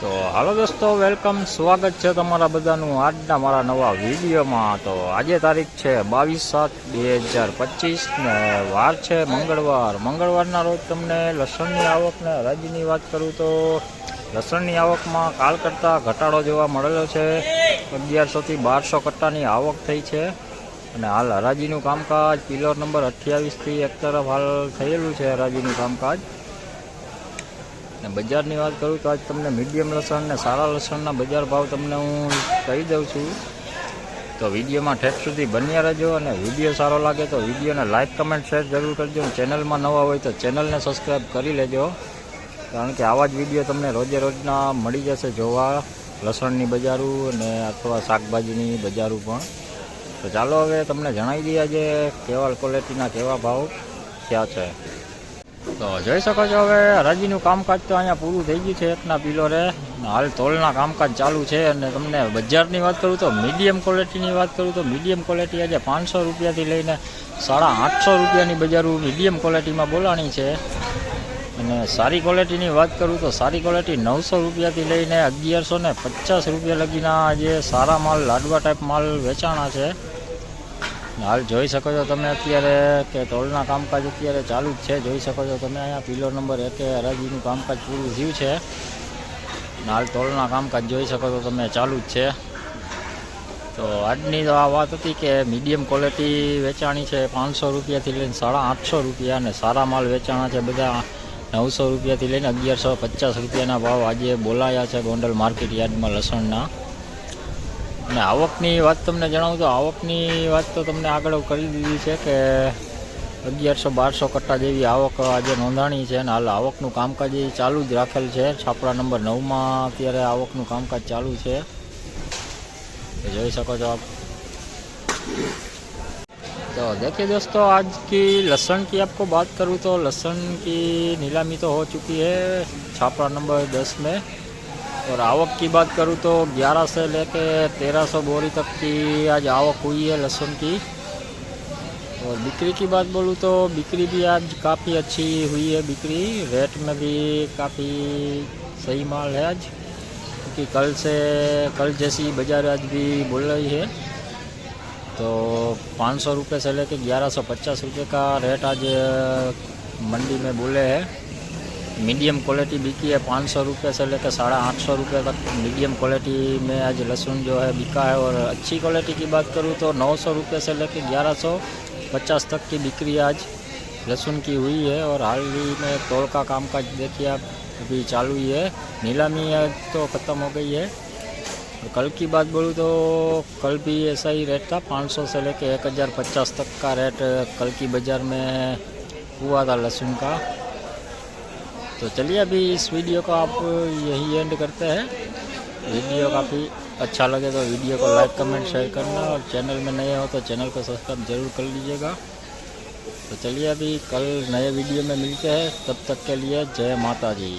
તો હાલો દોસ્તો, વેલકમ. સ્વાગત છે તમારા બધાનું આજના મારા નવા વિડીયોમાં. તો આજે તારીખ છે બાવીસ સાત બે હજાર પચીસ ને વાર છે મંગળવાર. મંગળવારના રોજ તમને લસણની આવકને હરાજીની વાત કરું તો લસણની આવકમાં કાલ કરતાં ઘટાડો જોવા મળેલો છે. અગિયારસોથી બારસો કટ્ટાની આવક થઈ છે. અને હાલ હરાજીનું કામકાજ પિલર નંબર અઠ્યાવીસથી એક તરફ હાલ થયેલું છે હરાજીનું કામકાજ. ને બજારની વાત કરું તો આજ તમને મીડિયમ લસણ ને સારા લસણના બજાર ભાવ તમને હું કહી દઉં છું. તો વિડીયોમાં ઠેઠ સુધી બન્યા રહેજો અને વીડિયો સારો લાગે તો વિડીયોને લાઇક કમેન્ટ શેર જરૂર કરજો ચેનલમાં નવા હોય તો ચેનલને સબસ્ક્રાઈબ કરી લેજો. કારણ કે આવા જ વીડિયો તમને રોજે રોજના મળી જશે જોવા, લસણની બજારું અને અથવા શાકભાજીની બજારું પણ. તો ચાલો હવે તમને જણાવી દઈએ આજે કેવા ક્વોલિટીના કેવા ભાવ થયા છે. તો જોઈ શકો છો હવે હરાજીનું કામકાજ તો અહીંયા પૂરું થઈ ગયું છે, એકના પિલોરે હાલ તોલના કામકાજ ચાલુ છે અને તમને બજારની વાત કરું તો મીડિયમ ક્વોલિટીની વાત કરું તો મીડિયમ ક્વોલિટી આજે પાંચસો રૂપિયાથી લઈને સાડા આઠસો રૂપિયાની બજારું મીડિયમ ક્વોલિટીમાં બોલાણી છે. અને સારી ક્વોલિટીની વાત કરું તો સારી ક્વોલિટી નવસો રૂપિયાથી લઈને અગિયારસો ને પચાસ રૂપિયા લગીના જે સારા માલ લાડવા ટાઈપ માલ વેચાણા છે. હાલ જોઈ શકો છો તમે અત્યારે કે ટોલના કામકાજ અત્યારે ચાલુ જ છે. જોઈ શકો છો તમે અહીંયા પિલર નંબર એકે હરાજીનું કામકાજ પૂરું થયું છે. હાલ ટોલના કામકાજ જોઈ શકો છો તમે ચાલુ જ છે. તો આજની આ વાત હતી કે મીડિયમ ક્વોલિટી વેચાણી છે પાંચસો રૂપિયાથી લઈને સાડા આઠસો રૂપિયા અને સારા માલ વેચાણા છે બધા નવસો રૂપિયાથી લઈને અગિયારસો પચાસ રૂપિયાના ભાવ આજે બોલાયા છે ગોંડલ માર્કેટ યાર્ડમાં લસણના. અને આવકની વાત તમને જણાવું તો આવકની વાત તો તમને આગળ કરી દીધી છે કે અગિયારસો બારસો કટ્ટા જેવી આવક આજે નોંધાણી છે અને હાલ આવકનું કામકાજ એ ચાલુ જ રાખેલ છે છાપરા નંબર નવમાં અત્યારે આવકનું કામકાજ ચાલુ છે તો જોઈ શકો છો આપ तो देखिए दोस्तों आज की लहसन की आपको बात करूँ तो लहसन की नीलामी तो हो चुकी है छापरा नंबर दस में और आवक की बात करूँ तो 11 से लेके 1300 बोरी तक की आज आवक हुई है लहसुन की और बिक्री की बात बोलूँ तो बिक्री भी आज काफ़ी अच्छी हुई है बिक्री रेट में भी काफ़ी सही माल है आज क्योंकि कल से कल जैसी बाजार आज भी बोल रही है तो पाँच सौ रुपये से लेके ग्यारह सौ पचास रुपये का रेट आज मंडी में बोले हैं मीडियम क्वालिटी बिकी है, पाँच सौ रुपये से लेकर साढ़े आठ सौ रुपये तक मीडियम क्वालिटी में आज लहसुन जो है बिका है। और अच्छी क्वालिटी की बात करूँ तो नौ सौ रुपये से लेकर ग्यारह सौ पचास तक की बिक्री आज लहसुन की हुई है। और हाल ही में तोड़ का काम काज देखिए आप, अभी चालू ही है। नीलामी आज तो ख़त्म हो गई है। और कल की बात बोलूँ तो कल भी ऐसा ही रेट था 500 से लेके 1050 तक का रेट कल की बाज़ार में हुआ था लहसुन का। तो चलिए अभी इस वीडियो को आप यही एंड करते हैं। वीडियो काफ़ी अच्छा लगे तो वीडियो को लाइक कमेंट शेयर करना और चैनल में नए हो तो चैनल को सब्सक्राइब ज़रूर कर लीजिएगा। तो चलिए अभी कल नए वीडियो में मिलते हैं। तब तक के लिए जय माता जी